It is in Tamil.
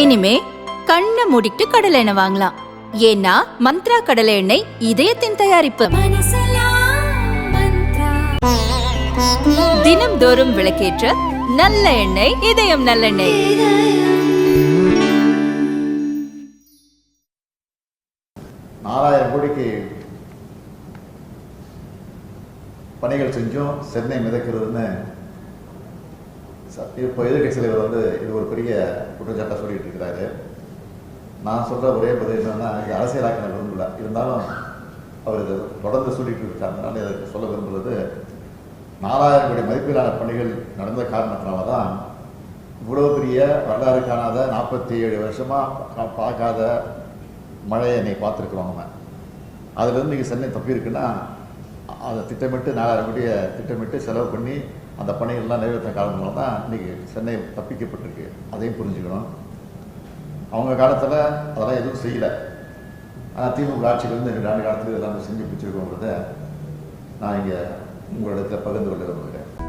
இனிமே கண்ணை மூடிட்டு கடலை எண்ணெய் வாங்கலாம். ஏன்னா மந்த்ரா கடலை எண்ணெய் இதயத்தின் தயாரிப்பு. தினம்தோறும் விளக்கேற்ற நல்ல எண்ணெய் இதயம் நல்லெண்ணெய் நாலாயிரம் கோடிக்கு பணிகள் செஞ்சும் சென்னை மிதக்கிறதுன்னு ச- இப்போ எதிர்கட்சி தலைவர் வந்து இது ஒரு பெரிய குற்றச்சாட்டை சொல்லிட்டு இருக்கிறாரு. நான் சொல்ற ஒரே பதில் என்னன்னா இது அரசியலாக்க நான் விரும்பல. இருந்தாலும் அவர் இதை தொடர்ந்து சொல்லிட்டு இருக்காங்கனால இதற்கு சொல்ல விரும்புறது நாலாயிரம் கோடி மதிப்பிலான பணிகள் நடந்த காரணத்தினால தான் இவ்வளோ பெரிய வரலாறு காணாத நாற்பத்தி ஏழு வருஷமாக பார்க்காத மழையை என்னை பார்த்துருக்குறோம் நம்ம. அதுலேருந்து நீங்கள் சென்னை தப்பியிருக்குன்னா அதை திட்டமிட்டு நாலாயிரம் கோடியை திட்டமிட்டு செலவு பண்ணி அந்த பணிகள்லாம் நிறைவேற்ற காரணமாக தான் இன்றைக்கி சென்னை தப்பிக்கப்பட்டிருக்கு. அதையும் புரிஞ்சுக்கணும். அவங்க காலத்தில் அதெல்லாம் எதுவும் செய்யலை. ஆனால் திமுக ஆட்சியிலேருந்து ரெண்டு ஆண்டு காலத்தில் இதெல்லாம் செஞ்சு பிடிச்சிருக்கோங்கிறத நான் இங்கே உங்களிடத்தில் பகிர்ந்து கொள்ள விரும்புகிறேன்